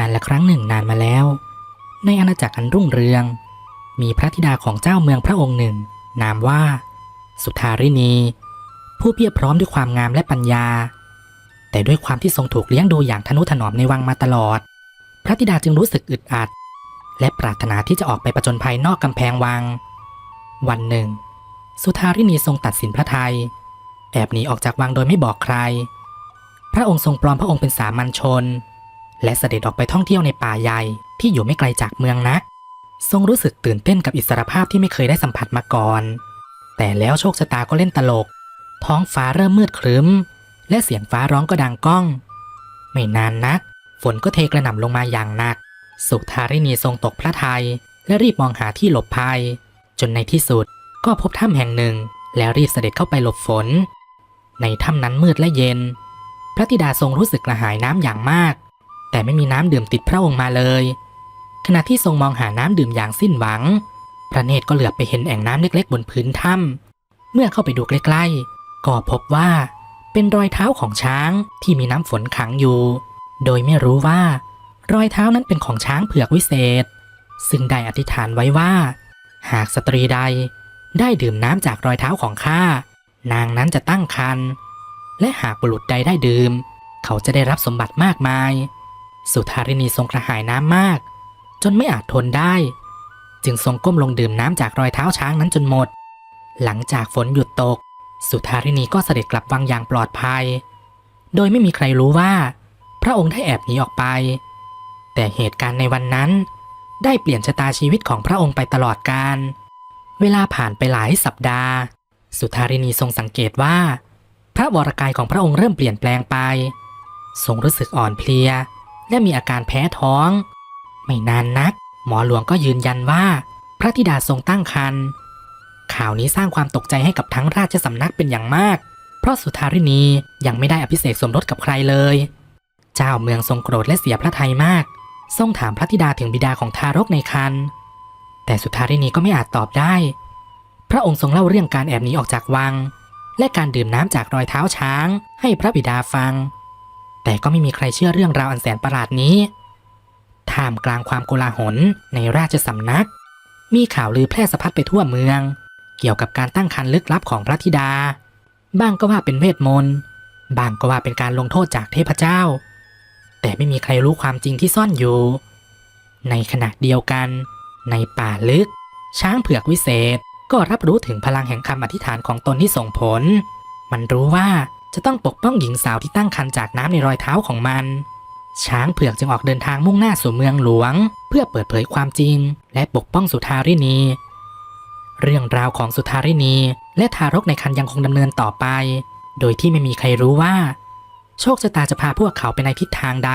การละครั้งหนึ่งนานมาแล้ว ในอาณาจักรอันรุ่งเรือง มีพระธิดาของเจ้าเมืองพระองค์หนึ่ง นามว่า สุธารินี ผู้เพียบพร้อมด้วยความงามและปัญญา แต่ด้วยความที่ทรงถูกเลี้ยงดูอย่างทนุถนอมในวังมาตลอด พระธิดาจึงรู้สึกอึดอัด และปรารถนาที่จะออกไปประจนภัยนอกกำแพงวัง วันหนึ่ง สุธารินีทรงตัดสินพระไทย แอบหนีออกจากวังโดยไม่บอกใคร พระองค์ทรงปลอมพระองค์เป็นสามัญชน และเสด็จออกไปท่องเที่ยวในป่าใหญ่ที่อยู่ไม่ไกลจากเมืองนัก ทรงรู้สึกตื่นเต้นกับอิสรภาพที่ไม่เคยได้สัมผัสมาก่อน แต่แล้วโชคชะตาก็เล่นตลก ท้องฟ้าเริ่มมืดครึ้ม และเสียงฟ้าร้องก็ดังก้อง ไม่นานนัก ฝนก็เทกระหน่ำลงมาอย่างหนัก สุธารินีทรงตกพระทัยและรีบมองหาที่หลบภัย จนในที่สุดก็พบถ้ำแห่งหนึ่ง แล้วรีบเสด็จเข้าไปหลบฝน ในถ้ำนั้นมืดและเย็น พระธิดาทรงรู้สึกกระหายน้ำอย่างมาก แต่ไม่มีน้ำดื่มติดพระองค์มาเลย ขณะที่ทรงมองหาน้ำดื่มอย่างสิ้นหวัง พระเนตรก็เหลือบไปเห็นแอ่งน้ำเล็กๆ บนพื้นถ้ำเมื่อเข้าไปดูใกล้ๆ ก็พบว่าเป็นรอยเท้าของช้างที่มีน้ำฝนขังอยู่ โดยไม่รู้ว่ารอยเท้านั้นเป็นของช้างเผือกวิเศษ ซึ่งได้อธิษฐานไว้ว่า หากสตรีใดได้ดื่มน้ำจากรอยเท้าของข้านางนั้นจะตั้งครรภ์และหากบุรุษใดได้ดื่ม เขาจะได้รับสมบัติมากมาย สุธารินีทรงกระหายน้ำมาก จนไม่อาจทนได้ จึงทรงก้มลงดื่มน้ำจากรอยเท้าช้างนั้นจนหมด หลังจากฝนหยุดตก สุธารินีก็เสด็จกลับวังอย่างปลอดภัย โดยไม่มีใครรู้ว่า พระองค์ได้แอบหนีออกไป แต่เหตุการณ์ในวันนั้น ได้เปลี่ยนชะตาชีวิตของพระองค์ไปตลอดกาลเวลาผ่านไปหลายสัปดาห์ สุธารินีทรงสังเกตว่า พระวรกายของพระองค์เริ่มเปลี่ยนแปลงไป ทรงรู้สึกอ่อนเพลีย และมีอาการแพ้ท้อง ไม่นานนัก หมอหลวงก็ยืนยันว่า พระธิดาทรงตั้งครรภ์ข่าวนี้สร้างความตกใจให้กับทั้งราชสำนักเป็นอย่างมาก เพราะสุธารินียังไม่ได้อภิเษกสมรสกับใครเลย เจ้าเมืองทรงโกรธและเสียพระทัยมาก ทรงถามพระธิดาถึงบิดาของทารกในครรภ์แต่สุธารินีก็ไม่อาจตอบได้ พระองค์ทรงเล่าเรื่องการแอบหนีออกจากวัง และการดื่มน้ำจากรอยเท้าช้าง ให้พระบิดาฟัง แต่ก็ไม่มีใครเชื่อเรื่องราวอันแสนประหลาดนี้ ท่ามกลางความโกลาหลในราชสำนัก มีข่าวลือแพร่สะพัดไปทั่วเมือง เกี่ยวกับการตั้งครรภ์ลึกลับของพระธิดา บ้างก็ว่าเป็นเวทมนต์บางก็ว่าเป็นการลงโทษจากเทพเจ้า แต่ไม่มีใครรู้ความจริงที่ซ่อนอยู่ ในขณะเดียวกัน ในป่าลึก ช้างเผือกวิเศษก็รับรู้ถึงพลังแห่งคำอธิษฐานของตนที่ส่งผล มันรู้ว่า จะต้องปกป้องหญิงสาวที่ตั้งครรภ์จากน้ำในรอยเท้าของมัน ช้างเผือกจึงออกเดินทางมุ่งหน้าสู่เมืองหลวง เพื่อเปิดเผยความจริง และปกป้องสุธารินี เรื่องราวของสุธารินี และทารกในครรภ์ยังคงดำเนินต่อไป โดยที่ไม่มีใครรู้ว่า โชคชะตาจะพาพวกเขาไปในทิศทางใด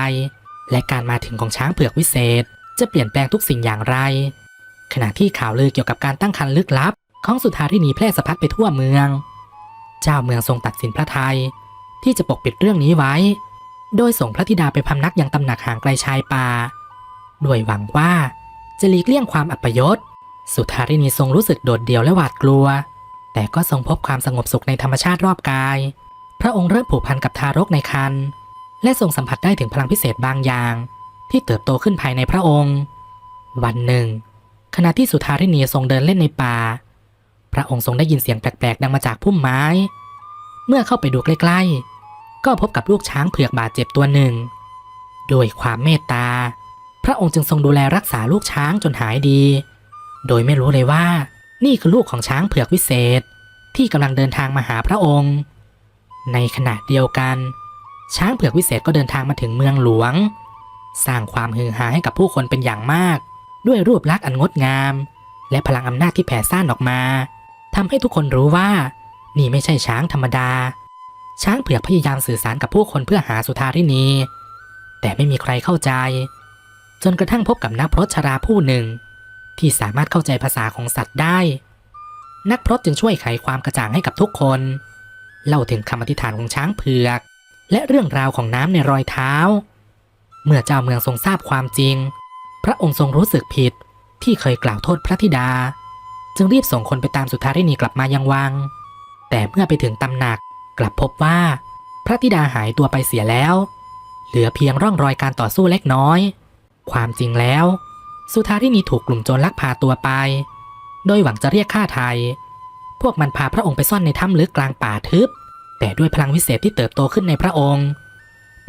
และการมาถึงของช้างเผือกวิเศษ จะเปลี่ยนแปลงทุกสิ่งอย่างไร ขณะที่ข่าวลือเกี่ยวกับการตั้งครรภ์ลึกลับ ของสุธารินีแพร่สะพัดไปทั่วเมือง เจ้าเมืองทรงตัดสินพระทัยที่จะปกปิดเรื่องนี้ไว้ โดยส่งพระธิดาไปพำนักยังตำหนักห่างไกลชายป่า ด้วยหวังว่าจะหลีกเลี่ยงความอัปยศ สุธารินีทรงรู้สึกโดดเดี่ยวและหวาดกลัว แต่ก็ทรงพบความสงบสุขในธรรมชาติรอบกาย พระองค์เริ่มผูกพันกับทารกในครรภ์และทรงสัมผัสได้ถึงพลังพิเศษบางอย่าง ที่เติบโตขึ้นภายในพระองค์ วันหนึ่ง ขณะที่สุธารินีทรงเดินเล่นในป่า ระองค์ทรงได้ยินเสียงแปลกๆ ดังมาจากพุ่มไม้ เมื่อเข้าไปดูใกล้ๆ ก็พบกับลูกช้างเผือกบาดเจ็บตัวหนึ่ง โดยความเมตตา พระองค์จึงทรงดูแลรักษาลูกช้างจนหายดี โดยไม่รู้เลยว่า นี่คือลูกของช้างเผือกวิเศษ ที่กำลังเดินทางมาหาพระองค์ ในขณะเดียวกัน ช้างเผือกวิเศษก็เดินทางมาถึงเมืองหลวง สร้างความฮือฮาให้กับผู้คนเป็นอย่างมาก ด้วยรูปลักษณ์อันงดงาม และพลังอำนาจที่แผ่ซ่านออกมา ทำให้ทุกคนรู้ว่า นี่ไม่ใช่ช้างธรรมดา ช้างเผือกพยายามสื่อสารกับผู้คนเพื่อหาสุธารินีแต่ไม่มีใครเข้าใจ จนกระทั่งพบกับนักพรตชราผู้หนึ่ง ที่สามารถเข้าใจภาษาของสัตว์ได้ นักพรตจึงช่วยไขความกระจ่างให้กับทุกคน เล่าถึงคำอธิษฐานของช้างเผือก และเรื่องราวของน้ำในรอยเท้า เมื่อเจ้าเมืองทรงทราบความจริง พระองค์ทรงรู้สึกผิดที่เคยกล่าวโทษพระธิดา จึงรีบส่งคนไปตามสุธารินีกลับมายังวัง แต่เมื่อไปถึงตำหนักกลับพบว่า พระธิดาหายตัวไปเสียแล้ว เหลือเพียงร่องรอยการต่อสู้เล็กน้อย ความจริงแล้ว สุธารินีถูกกลุ่มโจรลักพาตัวไป โดยหวังจะเรียกค่าไทย พวกมันพาพระองค์ไปซ่อนในถ้ำลึกกลางป่าทึบ แต่ด้วยพลังวิเศษที่เติบโตขึ้นในพระองค์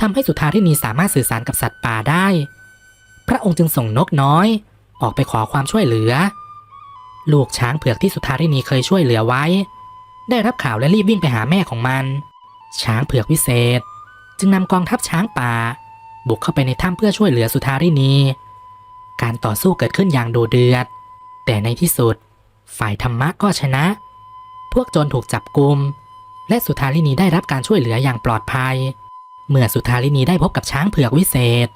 ทำให้สุธารินีสามารถสื่อสารกับสัตว์ป่าได้ พระองค์จึงส่งนกน้อย ออกไปขอความช่วยเหลือ ลูกช้างเผือกที่สุธารินีเคยช่วยเหลือไว้ ได้รับข่าวและรีบวิ่งไปหาแม่ของมัน ช้างเผือกวิเศษ จึงนำกองทัพช้างป่า บุกเข้าไปในถ้ำเพื่อช่วยเหลือสุธารินี การต่อสู้เกิดขึ้นอย่างดูเดือด แต่ในที่สุด ฝ่ายธรรมะก็ชนะ พวกโจรถูกจับกุม และสุธารินีได้รับการช่วยเหลืออย่างปลอดภัย เมื่อสุธารินีได้พบกับช้างเผือกวิเศษ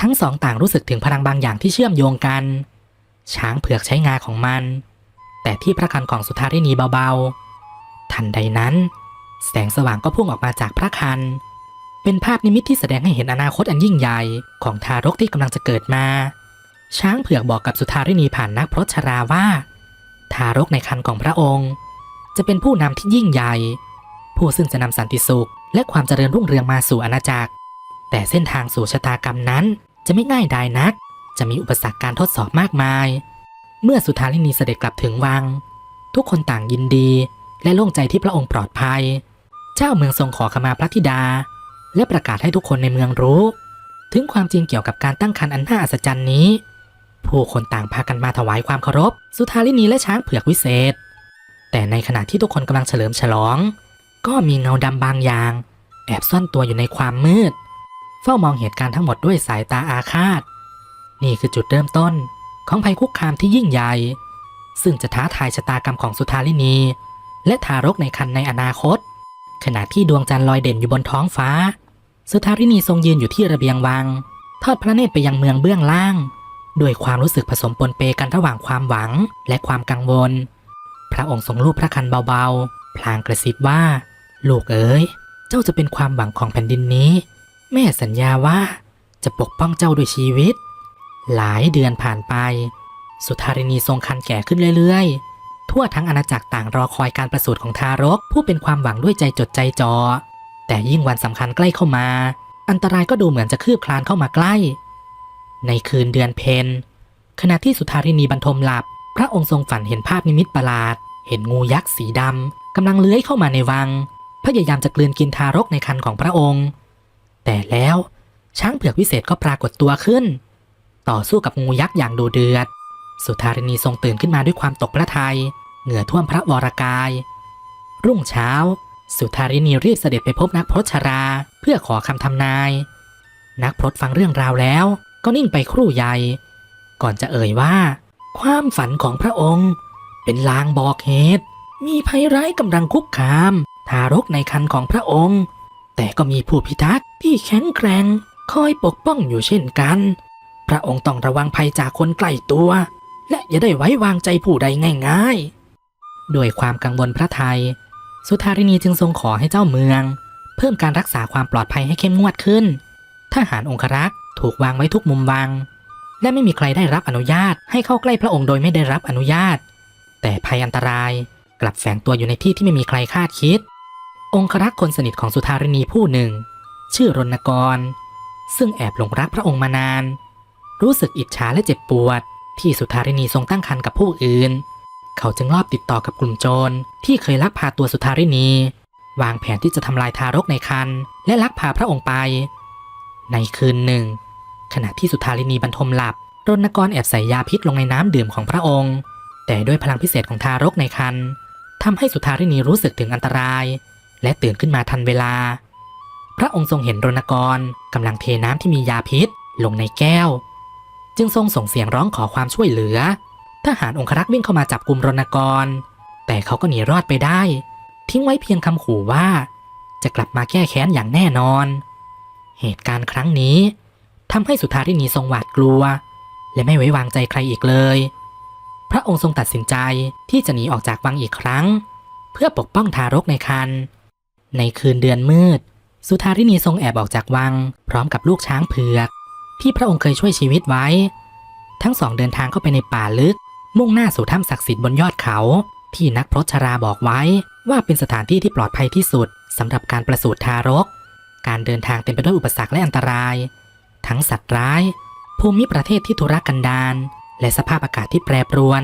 ทั้งสองต่างรู้สึกถึงพลังบางอย่างที่เชื่อมโยงกัน ช้างเผือกใช้งาของมัน แต่ที่พระคันของสุธารินีเบาๆ ทันใดนั้น แสงสว่างก็พุ่งออกมาจากพระคัน เป็นภาพนิมิตที่แสดงให้เห็นอนาคตอันยิ่งใหญ่ของทารกที่กำลังจะเกิดมา ช้างเผือกบอกกับสุธารินีผ่านนักพรตชราว่า ทารกในครรภ์ของพระองค์ จะเป็นผู้นำที่ยิ่งใหญ่ ผู้ซึ่งจะนำสันติสุข และความเจริญรุ่งเรืองมาสู่อาณาจักร แต่เส้นทางสู่ชะตากรรมนั้นจะไม่ง่ายดายนัก จะมีอุปสรรคการทดสอบมากมาย เมื่อสุธารินีเสด็จกลับถึงวัง ทุกคนต่างยินดีและโล่งใจที่พระองค์ปลอดภัย เจ้าเมืองทรงขอขมาพระธิดา และประกาศให้ทุกคนในเมืองรู้ ถึงความจริงเกี่ยวกับการตั้งครรภ์อันน่าอัศจรรย์นี้ ผู้คนต่างพากันมาถวายความเคารพ สุธารินีและช้างเผือกวิเศษ แต่ในขณะที่ทุกคนกำลังเฉลิมฉลอง ก็มีเงาดำบางอย่าง แอบซ่อนตัวอยู่ในความมืด เฝ้ามองเหตุการณ์ทั้งหมดด้วยสายตาอาฆาต นี่คือจุดเริ่มต้น ของภัยคุกคามที่ยิ่งใหญ่ ซึ่งจะท้าทายชะตากรรมของสุธารินี และทารกในครรภ์ในอนาคต ขณะที่ดวงจันทร์ลอยเด่นอยู่บนท้องฟ้า สุธารินีทรงยืนอยู่ที่ระเบียงวัง ทอดพระเนตรไปยังเมืองเบื้องล่าง ด้วยความรู้สึกผสมปนเปกันระหว่างความหวังและความกังวล พระองค์ทรงลูบพระคันเบาๆ พลางกระซิบว่า ลูกเอ๋ย เจ้าจะเป็นความหวังของแผ่นดินนี้ แม่สัญญาว่าจะปกป้องเจ้าด้วยชีวิต หลายเดือนผ่านไป สุธารินีทรงคันแก่ขึ้นเรื่อยๆ ทั่วทั้งอาณาจักรต่างรอคอยการประสูติของทารก ผู้เป็นความหวังด้วยใจจดใจจอ แต่ยิ่งวันสำคัญใกล้เข้ามา อันตรายก็ดูเหมือนจะคืบคลานเข้ามาใกล้ ในคืนเดือนเพนขณะที่สุธารินีบรรทมหลับ พระองค์ทรงฝันเห็นภาพนิมิตประหลาด เห็นงูยักษ์สีดำกำลังเลื้อยเข้ามาในวัง พยายามจะกลืนกินทารกในครรภ์ของพระองค์ แต่แล้วช้างเผือกวิเศษก็ปรากฏตัวขึ้น ต่อสู้กับงูยักษ์อย่างดูเดือด สุธารินีทรงตื่นขึ้นมาด้วยความตกพระทยัยเหงื่อท่วมพระวรากาย รุ่งเช้า สุธารินีรีบเสด็จไปพบนักพรตชราเพื่อขอคำทำนาย นักพรตฟังเรื่องราวแล้ว ก็นิ่งไปครู่ใหญ่ ก่อนจะเอ่ยว่า ความฝันของพระองค์ เป็นลางบอกเหตุ มีภัยร้ายกำลังคุกคาม ทารกในครรภ์ของพระองค์ แต่ก็มีผู้พิทักษ์ที่แข็งแกร่งคอยปกป้องอยู่เช่นกัน พระองค์ต้องระวังภัยจากคนใกล้ตัว และอย่าได้ไว้วางใจผู้ใดง่ายๆ ด้วยความกังวลพระไทย สุธารินีจึงทรงขอให้เจ้าเมือง เพิ่มการรักษาความปลอดภัยให้เข้มงวดขึ้น ทหารองครักษ์ถูกวางไว้ทุกมุมวัง และไม่มีใครได้รับอนุญาตให้เข้าใกล้พระองค์โดยไม่ได้รับอนุญาต แต่ภัยอันตรายกลับแฝงตัวอยู่ในที่ที่ไม่มีใครคาดคิด องครักษ์คนสนิทของสุธารินีผู้หนึ่ง ชื่อรณกร ซึ่งแอบหลงรักพระองค์มานาน รู้สึกอิจฉาและเจ็บปวด ที่สุธารินีทรงตั้งครรภ์กับผู้อื่น เขาจึงลอบติดต่อกับกลุ่มโจรที่เคยลักพาตัวสุธารินี วางแผนที่จะทำลายทารกในครรภ์และลักพาพระองค์ไป ในคืนหนึ่ง ขณะที่สุธารินีบรรทมหลับรณกรแอบใส่ยาพิษลงในน้ำดื่มของพระองค์ แต่ด้วยพลังพิเศษของทารกในครรภ์ทำให้สุธารินีรู้สึกถึงอันตราย และตื่นขึ้นมาทันเวลา พระองค์ทรงเห็นรณกรกำลังเทน้ำที่มียาพิษลงในแก้ว จึงทรงส่งเสียงร้องขอความช่วยเหลือ ทหารองครักษ์วิ่งเข้ามาจับกลุ่มรณกร แต่เขาก็หนีรอดไปได้ ทิ้งไว้เพียงคำขู่ว่า จะกลับมาแก้แค้นอย่างแน่นอน เหตุการณ์ครั้งนี้ทำให้สุธารินีทรงหวาดกลัว และไม่ไว้วางใจใครอีกเลย พระองค์ทรงตัดสินใจที่จะหนีออกจากวังอีกครั้ง เพื่อปกป้องทารกในครรภ์ในคืนเดือนมืด สุธารินีทรงแอบออกจากวัง พร้อมกับลูกช้างเผือก ที่พระองค์เคยช่วยชีวิตไว้ ทั้งสองเดินทางเข้าไปในป่าลึก มุ่งหน้าสู่ถ้ำศักดิ์สิทธิ์บนยอดเขา ที่นักพรตชราบอกไว้ ว่าเป็นสถานที่ที่ปลอดภัยที่สุดสำหรับการประสูติทารก การเดินทางเต็มไปด้วยอุปสรรคและอันตราย ทั้งสัตว์ร้าย ภูมิประเทศที่ทุรกันดารและสภาพอากาศที่แปรปรวน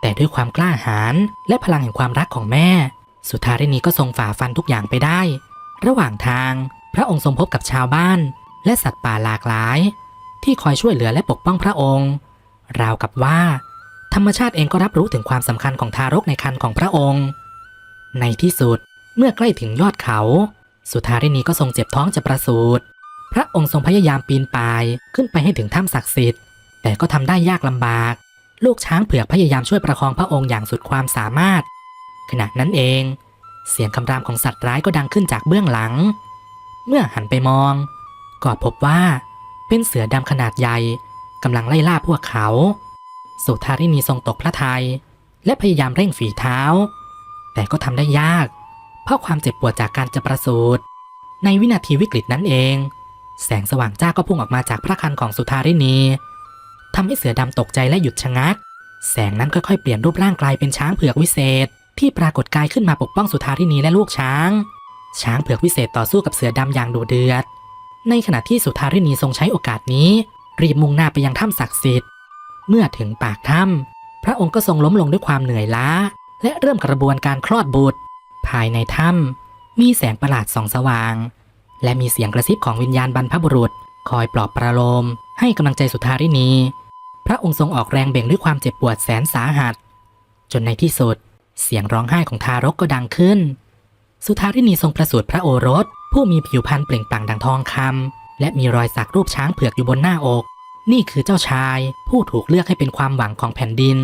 แต่ด้วยความกล้าหาญและพลังแห่งความรักของแม่ สุธารินีก็ทรงฝ่าฟันทุกอย่างไปได้ ระหว่างทาง พระองค์ทรงพบกับชาวบ้าน และสัตว์ป่าหลากหลาย ที่คอยช่วยเหลือและปกป้องพระองค์ ราวกับว่า ธรรมชาติเองก็รับรู้ถึงความสำคัญของทารกในครรภ์ของพระองค์ ในที่สุดเมื่อใกล้ถึงยอดเขา สุธารินีก็ทรงเจ็บท้องจะประสูติพระองค์ทรงพยายามปีนป่ายขึ้นไปให้ถึงถ้ำศักดิ์สิทธิ์ แต่ก็ทำได้ยากลำบาก ลูกช้างเผือกพยายามช่วยประคองพระองค์อย่างสุดความสามารถ ขณะนั้นเอง เสียงคำรามของสัตว์ร้ายก็ดังขึ้นจากเบื้องหลัง เมื่อหันไปมอง ก็พบว่า เป็นเสือดำขนาดใหญ่กำลังไล่ล่าพวกเขา สุธารินีทรงตกพระทยัยและพยายามเร่งฝีเท้า แต่ก็ทำได้ยาก เพราะความเจ็บปวดจากการจะประสูติในวินาทีวิกฤตนั้นเอง แสงสว่างจ้าก็พุ่งออกมาจากพระคันของสุธารินีทำให้เสือดำตกใจและหยุดชะงัก แสงนั้นค่อยๆเปลี่ยนรูปร่างกลายเป็นช้างเผือกวิเศษ ที่ปรากฏกายขึ้นมาปกป้องสุธารินีและลูกช้าง ช้างเผือกวิเศษต่อสู้กับเสือดำอย่างดุเดือด ในขณะที่สุธารินีทรงใช้โอกาสนี้ รีบมุ่งหน้าไปยังถ้ำศักดิ์สิทธิ์ เมื่อถึงปากถ้ำพระองค์ก็ทรงล้มลงด้วยความเหนื่อยล้า และเริ่มกระบวนการคลอดบุตร ภายในถ้ำมีแสงประหลาดส่องสว่าง และมีเสียงกระซิบของวิญญาณบรรพบุรุษ คอยปลอบประโลม ให้กำลังใจสุธารินี พระองค์ทรงออกแรงเบ่งด้วยความเจ็บปวดแสนสาหัส จนในที่สุด เสียงร้องไห้ของทารกก็ดังขึ้น สุธารินีทรงประสูติพระโอรส ผู้มีผิวพรรณเปล่งปลั่งดังทองคำและมีรอยสักรูปช้างเผือกอยู่บนหน้าอก นี่คือเจ้าชาย ผู้ถูกเลือกให้เป็นความหวังของแผ่นดิน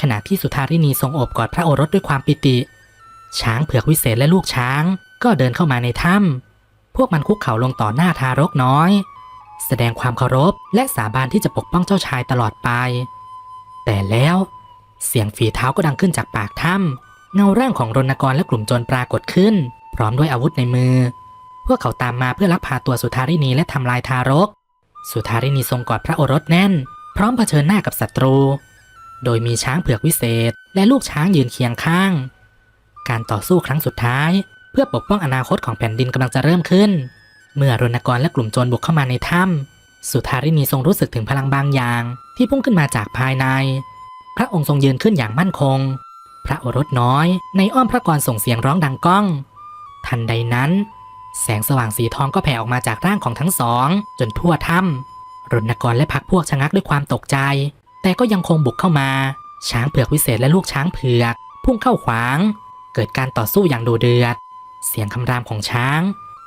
ขณะที่สุธารินีทรงโอบกอดพระโอรสด้วยความปิติ ช้างเผือกวิเศษและลูกช้าง ก็เดินเข้ามาในถ้ำพวกมันคุกเข่าลงต่อหน้าทารกน้อย แสดงความเคารพและสาบานที่จะปกป้องเจ้าชายตลอดไป แต่แล้วเสียงฝีเท้าก็ดังขึ้นจากปากถ้ำ เงาร่างของรณกรและกลุ่มโจรปรากฏขึ้น พร้อมด้วยอาวุธในมือ พวกเขาตามมาเพื่อลักพาตัวสุธารินีและทำลายทารก สุธารินีทรงกอดพระโอรสแน่น พร้อมเผชิญหน้ากับศัตรู โดยมีช้างเผือกวิเศษ และลูกช้างยืนเคียงข้าง การต่อสู้ครั้งสุดท้าย เพื่อปกป้องอนาคตของแผ่นดินกำลังจะเริ่มขึ้น เมื่อรณกรและกลุ่มโจรบุกเข้ามาในถ้ำสุธารินีทรงรู้สึกถึงพลังบางอย่าง ที่พุ่งขึ้นมาจากภายใน พระองค์ทรงยืนขึ้นอย่างมั่นคง พระโอรสน้อย ในอ้อมพระกรส่งเสียงร้องดังก้อง ทันใดนั้น แสงสว่างสีทองก็แผ่ออกมาจากร่างของทั้งสอง จนทั่วถ้ำรณกรและพักพวกชะงักด้วยความตกใจ แต่ก็ยังคงบุกเข้ามา ช้างเผือกวิเศษและลูกช้างเผือก พุ่งเข้าขวาง เกิดการต่อสู้อย่างดุเดือด เสียงคำรามของช้าง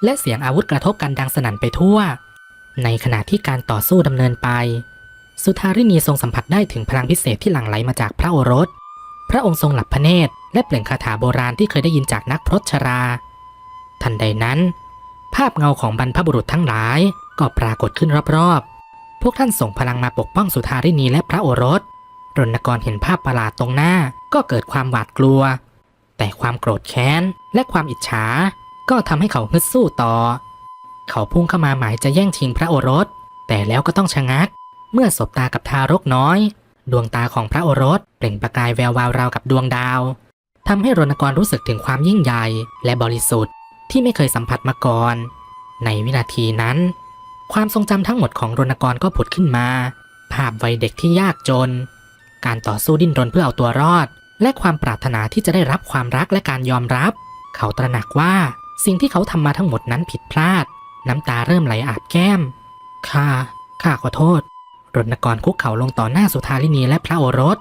และเสียงอาวุธกระทบกันดังสนั่นไปทั่ว ในขณะที่การต่อสู้ดำเนินไป สุธารินีทรงสัมผัสได้ถึงพลังพิเศษที่หลั่งไหลมาจากพระโอรส ระองค์ทรงหลับพระเนตรและเปล่งคาถาโบราณที่เคยได้ยินจากนักพรตชรา ทันใดนั้น ภาพเงาของบรรพบุรุษทั้งหลายก็ปรากฏขึ้นรอบๆ พวกท่านส่งพลังมาปกป้องสุธารินีและพระโอรส รณกรเห็นภาพประหลาดตรงหน้าก็เกิดความหวาดกลัว แต่ความโกรธแค้นและความอิจฉา ก็ทำให้เขาฮึดสู้ต่อ เขาพุ่งเข้ามาหมายจะแย่งชิงพระโอรส แต่แล้วก็ต้องชะงัก เมื่อสบตากับทารกน้อย ดวงตาของพระโอรสเปล่งประกายแวววาวราวกับดวงดาวทำให้รณกรรู้สึกถึงความยิ่งใหญ่และบริสุทธิ์ที่ไม่เคยสัมผัสมาก่อน ในวินาทีนั้น ความทรงจำทั้งหมดของรณกรก็ผุดขึ้นมา ภาพวัยเด็กที่ยากจน การต่อสู้ดิ้นรนเพื่อเอาตัวรอด และความปรารถนาที่จะได้รับความรักและการยอมรับ เขาตระหนักว่าสิ่งที่เขาทำมาทั้งหมดนั้นผิดพลาด น้ำตาเริ่มไหลอาบแก้มข้าข้าขอโทษ รณกรคุกเข่าลงต่อหน้าสุธารินีและพระโอรส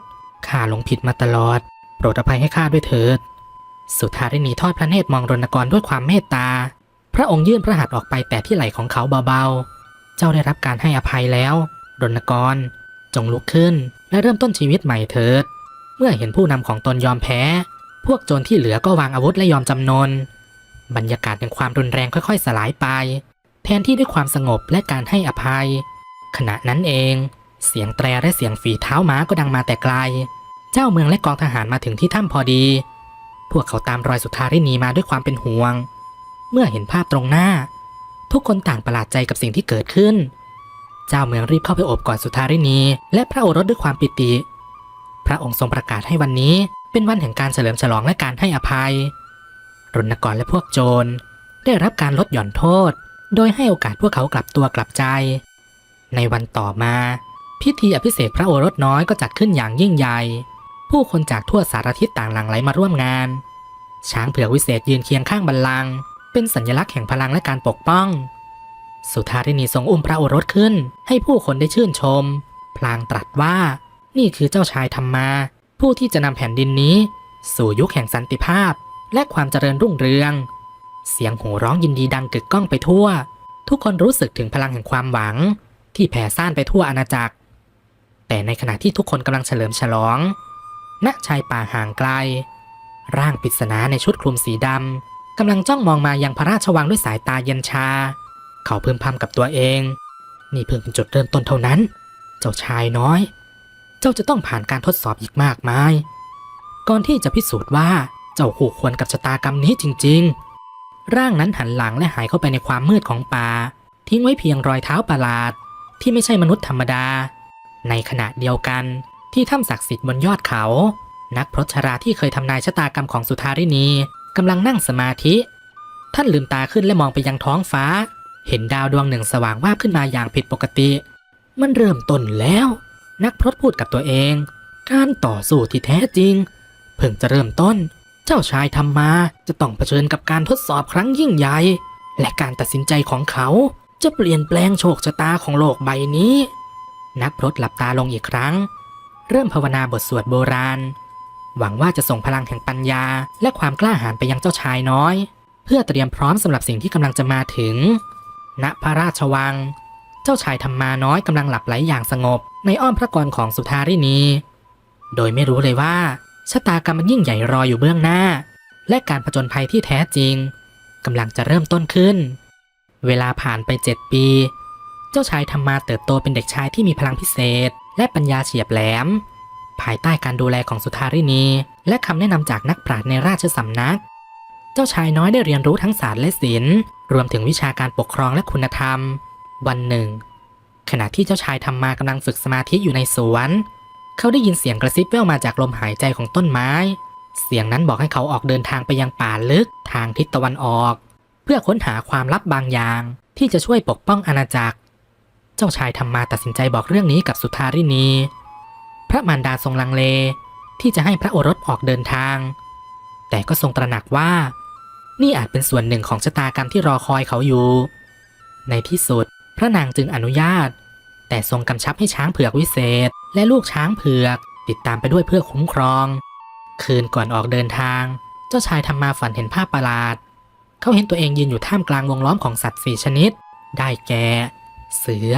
ข้าลงผิดมาตลอด โปรดอภัยให้ข้าด้วยเถิด สุธารินีทอดพระเนตรมองรณกรด้วยความเมตตา พระองค์ยื่นพระหัตถ์ออกไปแต่ที่ไหล่ของเขาเบาๆ เจ้าได้รับการให้อภัยแล้ว รณกร จงลุกขึ้น และเริ่มต้นชีวิตใหม่เถิด เมื่อเห็นผู้นำของตนยอมแพ้ พวกโจรที่เหลือก็วางอาวุธและยอมจำนน บรรยากาศแห่งความรุนแรงค่อยๆ สลายไป แทนที่ด้วยความสงบและการให้อภัย ขณะนั้นเอง เสียงแตรและเสียงฝีเท้าม้าก็ดังมาแต่ไกล เจ้าเมืองและกองทหารมาถึงที่ถ้ำพอดี พวกเขาตามรอยสุธารินีมาด้วยความเป็นห่วง เมื่อเห็นภาพตรงหน้า ทุกคนต่างประหลาดใจกับสิ่งที่เกิดขึ้น เจ้าเมืองรีบเข้าไปโอบกอดสุธารินี และพระโอรสด้วยความปิติ พระองค์ทรงประกาศให้วันนี้เป็นวันแห่งการเฉลิมฉลองและการให้อภัยรณกรและพวกโจร ได้รับการลดหย่อนโทษ โดยให้โอกาสพวกเขากลับตัวกลับใจ ในวันต่อมา พิธีอภิเษกพระโอรสน้อยก็จัดขึ้นอย่างยิ่งใหญ่ ผู้คนจากทั่วสารทิศต่างหลั่งไหลมาร่วมงาน ช้างเผือกวิเศษยืนเคียงข้างบัลลังก์เป็นสัญลักษณ์แห่งพลังและการปกป้อง สุธารินีทรงอุ้มพระโอรสขึ้น ให้ผู้คนได้ชื่นชม พลางตรัสว่า นี่คือเจ้าชายธรรมา ผู้ที่จะนำแผ่นดินนี้ สู่ยุคแห่งสันติภาพ และความเจริญรุ่งเรือง เสียงโห่ร้องยินดีดังกึกก้องไปทั่ว ทุกคนรู้สึกถึงพลังแห่งความหวัง ที่แผ่ซ่านไปทั่วอาณาจักร แต่ในขณะที่ทุกคนกำลังเฉลิมฉลอง ณ ชายป่าห่างไกล ร่างปริศนาในชุดคลุมสีดำกำลังจ้องมองมายังพระราชวังด้วยสายตาเย็นชา เขาพึมพำกับตัวเอง นี่เพิ่งเป็นจุดเริ่มต้นเท่านั้น เจ้าชายน้อย เจ้าจะต้องผ่านการทดสอบอีกมากมาย ก่อนที่จะพิสูจน์ว่าเจ้าคู่ควรกับชะตากรรมนี้จริง ๆ ร่างนั้นหันหลังและหายเข้าไปในความมืดของป่าทิ้งไว้เพียงรอยเท้าประหลาด ที่ไม่ใช่มนุษย์ธรรมดา ในขณะเดียวกันที่ถ้ำศักดิ์สิทธิ์บนยอดเขา นักพรตชราที่เคยทำนายชะตากรรมของสุธารินีกำลังนั่งสมาธิ ท่านลืมตาขึ้นและมองไปยังท้องฟ้า เห็นดาวดวงหนึ่งสว่างวาบขึ้นมาอย่างผิดปกติ มันเริ่มต้นแล้ว นักพรตพูดกับตัวเอง การต่อสู้ที่แท้จริง เพิ่งจะเริ่มต้น เจ้าชายธรรมาจะต้องเผชิญกับการทดสอบครั้งยิ่งใหญ่ และการตัดสินใจของเขา จะเปลี่ยนแปลงโชคชะตาของโลกใบนี้ นักพรตหลับตาลงอีกครั้ง เริ่มภาวนาบทสวดโบราณ หวังว่าจะส่งพลังแห่งปัญญา และความกล้าหาญไปยังเจ้าชายน้อย เพื่อเตรียมพร้อมสำหรับสิ่งที่กำลังจะมาถึง ณพระราชวัง เจ้าชายธรรมาน้อยกำลังหลับไหลอย่างสงบ ในอ้อมพระกรของสุธารินีโดยไม่รู้เลยว่าชะตากรรมมันยิ่งใหญ่รออยู่เบื้องหน้า และการผจญภัยที่แท้จริงกำลังจะเริ่มต้นขึ้น เวลาผ่านไปเจ็ดปี เจ้าชายธรรมาเติบโตเป็นเด็กชายที่มีพลังพิเศษ และปัญญาเฉียบแหลม ภายใต้การดูแลของสุธารินี และคำแนะนำจากนักปราชญ์ในราชสำนัก เจ้าชายน้อยได้เรียนรู้ทั้งศาสตร์และศิลป์รวมถึงวิชาการปกครองและคุณธรรม วันหนึ่ง ขณะที่เจ้าชายธรรมากำลังฝึกสมาธิอยู่ในสวน เขาได้ยินเสียงกระซิบแว่วมาจากลมหายใจของต้นไม้ เสียงนั้นบอกให้เขาออกเดินทางไปยังป่าลึกทางทิศตะวันออก เพื่อค้นหาความลับบางอย่าง ที่จะช่วยปกป้องอาณาจักร เจ้าชายธรรมาตัดสินใจบอกเรื่องนี้กับสุธารินี พระมารดาทรงลังเลที่จะให้พระโอรสออกเดินทาง แต่ก็ทรงตระหนักว่า นี่อาจเป็นส่วนหนึ่งของชะตากรรมที่รอคอยเขาอยู่ ในที่สุดพระนางจึงอนุญาต แต่ทรงกำชับให้ช้างเผือกวิเศษ และลูกช้างเผือกติดตามไปด้วยเพื่อคุ้มครอง คืนก่อนออกเดินทาง เจ้าชายทำมาฝันเห็นภาพประหลาด เขาเห็นตัวเองยืนอยู่ท่ามกลางวงล้อมของสัตว์สี่ชนิด ได้แก่ เสือ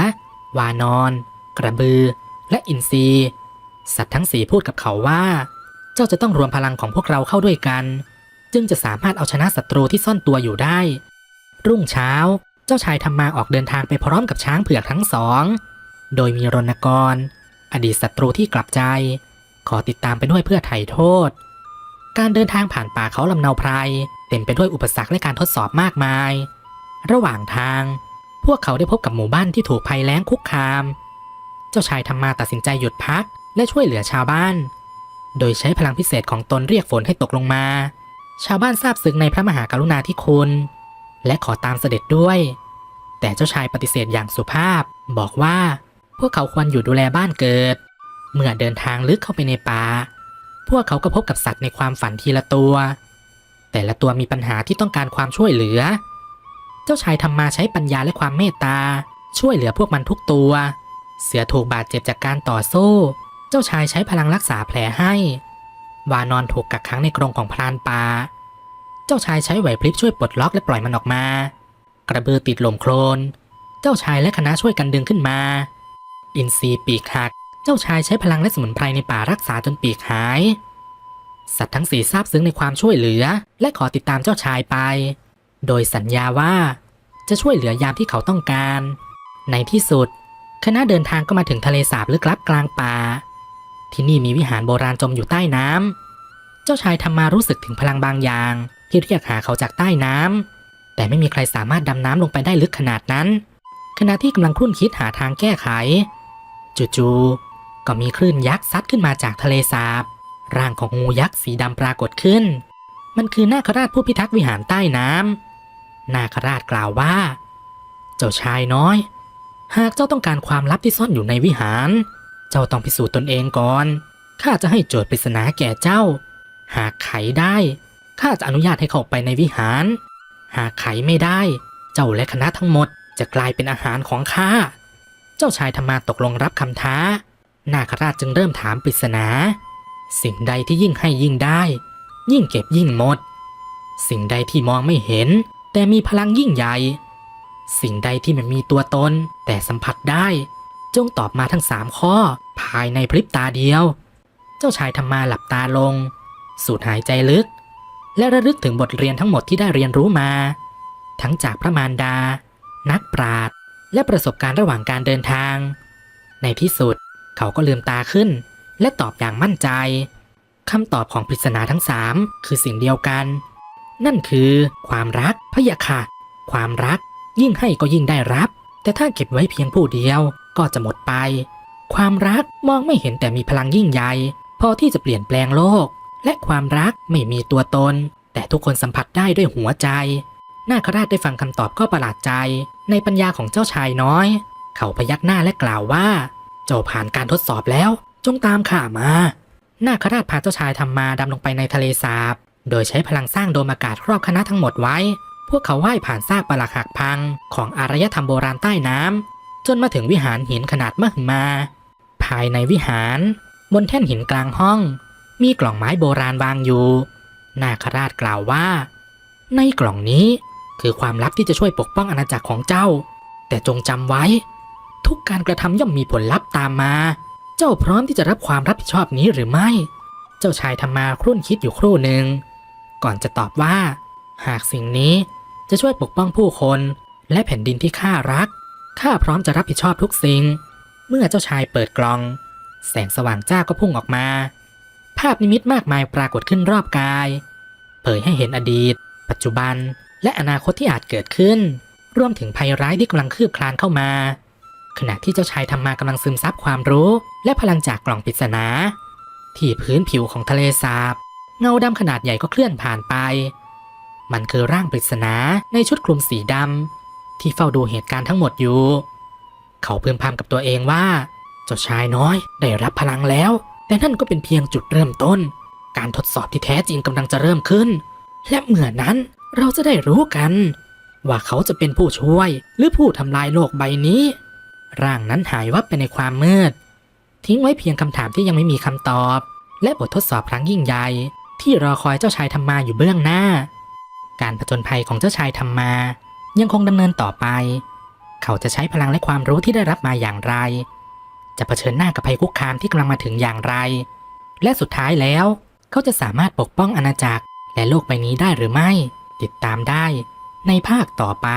วานอน กระบือ และอินทรีสัตว์ทั้งสี่พูดกับเขาว่า เจ้าจะต้องรวมพลังของพวกเราเข้าด้วยกัน จึงจะสามารถเอาชนะศัตรูที่ซ่อนตัวอยู่ได้ รุ่งเช้า เจ้าชายธรรมาออกเดินทางไปพร้อมกับช้างเผือกทั้งสอง โดยมีรณกร อดีตศัตรูที่กลับใจ ขอติดตามไปด้วยเพื่อไถ่โทษ การเดินทางผ่านป่าเขาลำเนาไพรเต็มไปด้วยอุปสรรคและการทดสอบมากมาย ระหว่างทาง พวกเขาได้พบกับหมู่บ้านที่ถูกภัยแล้งคุกคาม เจ้าชายธรรมาตัดสินใจหยุดพักและช่วยเหลือชาวบ้าน โดยใช้พลังพิเศษของตนเรียกฝนให้ตกลงมา ชาวบ้านทราบซึ้งในพระมหากรุณาธิคุณ และขอตามเสด็จด้วย แต่เจ้าชายปฏิเสธอย่างสุภาพ บอกว่า พวกเขาควรอยู่ดูแลบ้านเกิด เมื่อเดินทางลึกเข้าไปในป่า พวกเขาก็พบกับสัตว์ในความฝันทีละตัว แต่ละตัวมีปัญหาที่ต้องการความช่วยเหลือ เจ้าชายทำมาใช้ปัญญาและความเมตตา ช่วยเหลือพวกมันทุกตัว เสือถูกบาดเจ็บจากการต่อสู้ เจ้าชายใช้พลังรักษาแผลให้ วานอนถูกกักขังในกรงของพรานป่า เจ้าชายใช้ไหวพริบช่วยปลดล็อกและปล่อยมันออกมา กระบือติดหลมโคลน เจ้าชายและคณะช่วยกันดึงขึ้นมา อินทรีปีกหัก เจ้าชายใช้พลังและสมุนไพรในป่ารักษาจนปีกหาย สัตว์ทั้งสี่ซาบซึ้งในความช่วยเหลือ และขอติดตามเจ้าชายไป โดยสัญญาว่าจะช่วยเหลือยามที่เขาต้องการ ในที่สุด คณะเดินทางก็มาถึงทะเลสาบลึกลับกลางป่า ที่นี่มีวิหารโบราณจมอยู่ใต้น้ำ เจ้าชายทำมารู้สึกถึงพลังบางอย่าง ที่เรียกหาเขาจากใต้น้ำ แต่ไม่มีใครสามารถดำน้ำลงไปได้ลึกขนาดนั้น ขณะที่กำลังครุ่นคิดหาทางแก้ไข จู่ๆ ก็มีคลื่นยักษ์ซัดขึ้นมาจากทะเลสาบ ร่างของงูยักษ์สีดำปรากฏขึ้น มันคือนาคราชผู้พิทักษ์วิหารใต้น้ำ นาคราชกล่าวว่า เจ้าชายน้อย หากเจ้าต้องการความลับที่ซ่อนอยู่ในวิหาร เจ้าต้องพิสูจน์ตนเองก่อน ข้าจะให้โจทย์ปริศนาแก่เจ้า หากไขได้ ข้าจะอนุญาตให้เข้าไปในวิหาร หากไขไม่ได้ เจ้าและคณะทั้งหมดจะกลายเป็นอาหารของข้า เจ้าชายธรรมาตกลงรับคำท้า นาคราชจึงเริ่มถามปริศนา สิ่งใดที่ยิ่งให้ยิ่งได้ ยิ่งเก็บยิ่งหมด สิ่งใดที่มองไม่เห็น แต่มีพลังยิ่งใหญ่ สิ่งใดที่ไม่มีตัวตน แต่สัมผัสได้ จงตอบมาทั้งสามข้อ ภายในพริบตาเดียว เจ้าชายธรรมาหลับตาลง สูดหายใจลึก และระลึกถึงบทเรียนทั้งหมดที่ได้เรียนรู้มา ทั้งจากพระมารดา นักปราชญ์และประสบการณ์ระหว่างการเดินทาง ในที่สุด เขาก็ลืมตาขึ้น และตอบอย่างมั่นใจคำตอบของปริศนาทั้งสามคือสิ่งเดียวกัน นั่นคือความรักพะยะค่ะ ความรักยิ่งให้ก็ยิ่งได้รับ แต่ถ้าเก็บไว้เพียงผู้เดียวก็จะหมดไป ความรักมองไม่เห็นแต่มีพลังยิ่งใหญ่พอที่จะเปลี่ยนแปลงโลก และความรักไม่มีตัวตน แต่ทุกคนสัมผัสได้ด้วยหัวใจ นาคราชได้ฟังคำตอบก็ประหลาดใจ ในปัญญาของเจ้าชายน้อย เขาพยักหน้าและกล่าวว่า เจ้าผ่านการทดสอบแล้ว จงตามข้ามา นาคราชพาเจ้าชายทำมาดำลงไปในทะเลสาบ โดยใช้พลังสร้างโดมอากาศครอบคณะทั้งหมดไว้ พวกเขาว่ายผ่านซากปรักหักพัง ของอารยธรรมโบราณใต้น้ำจนมาถึงวิหารหินขนาดมหึมา ภายในวิหาร บนแท่นหินกลางห้อง มีกล่องไม้โบราณวางอยู่ นาคราชกล่าวว่า ในกล่องนี้คือความลับที่จะช่วยปกป้องอาณาจักรของเจ้า แต่จงจำไว้ ทุกการกระทำย่อมมีผลลัพธ์ตามมา เจ้าพร้อมที่จะรับความรับผิดชอบนี้หรือไม่ เจ้าชายธรรมาครุ่นคิดอยู่ครู่หนึ่ง ก่อนจะตอบว่า หากสิ่งนี้จะช่วยปกป้องผู้คน และแผ่นดินที่ข้ารัก ข้าพร้อมจะรับผิดชอบทุกสิ่ง เมื่อเจ้าชายเปิดกล่อง แสงสว่างจ้าก็พุ่งออกมา ภาพนิมิตมากมายปรากฏขึ้นรอบกาย เผยให้เห็นอดีต ปัจจุบัน และอนาคตที่อาจเกิดขึ้น รวมถึงภัยร้ายที่กำลังคืบคลานเข้ามา ขณะที่เจ้าชายธรรมากำลังซึมซับความรู้ และพลังจากกล่องปริศนา ที่พื้นผิวของทะเลสาบ เงาดำขนาดใหญ่ก็เคลื่อนผ่านไป มันคือร่างปริศนาในชุดคลุมสีดำที่เฝ้าดูเหตุการณ์ทั้งหมดอยู่ เขาพึมพำกับตัวเองว่า เจ้าชายน้อยได้รับพลังแล้ว แต่นั่นก็เป็นเพียงจุดเริ่มต้น การทดสอบที่แท้จริงกำลังจะเริ่มขึ้น และเมื่อนั้นเราจะได้รู้กัน ว่าเขาจะเป็นผู้ช่วยหรือผู้ทำลายโลกใบนี้ ร่างนั้นหายวับไปในความมืด ทิ้งไว้เพียงคำถามที่ยังไม่มีคำตอบ และบททดสอบครั้งยิ่งใหญ่ที่รอคอยเจ้าชายธรรมาอยู่เบื้องหน้า การผจญภัยของเจ้าชายธรรมา ยังคงดำเนินต่อไป เขาจะใช้พลังและความรู้ที่ได้รับมาอย่างไร จะเผชิญหน้ากับภัยคุกคามที่กำลังมาถึงอย่างไร และสุดท้ายแล้ว เขาจะสามารถปกป้องอาณาจักรและโลกใบนี้ได้หรือไม่ ติดตามได้ ในภาคต่อไป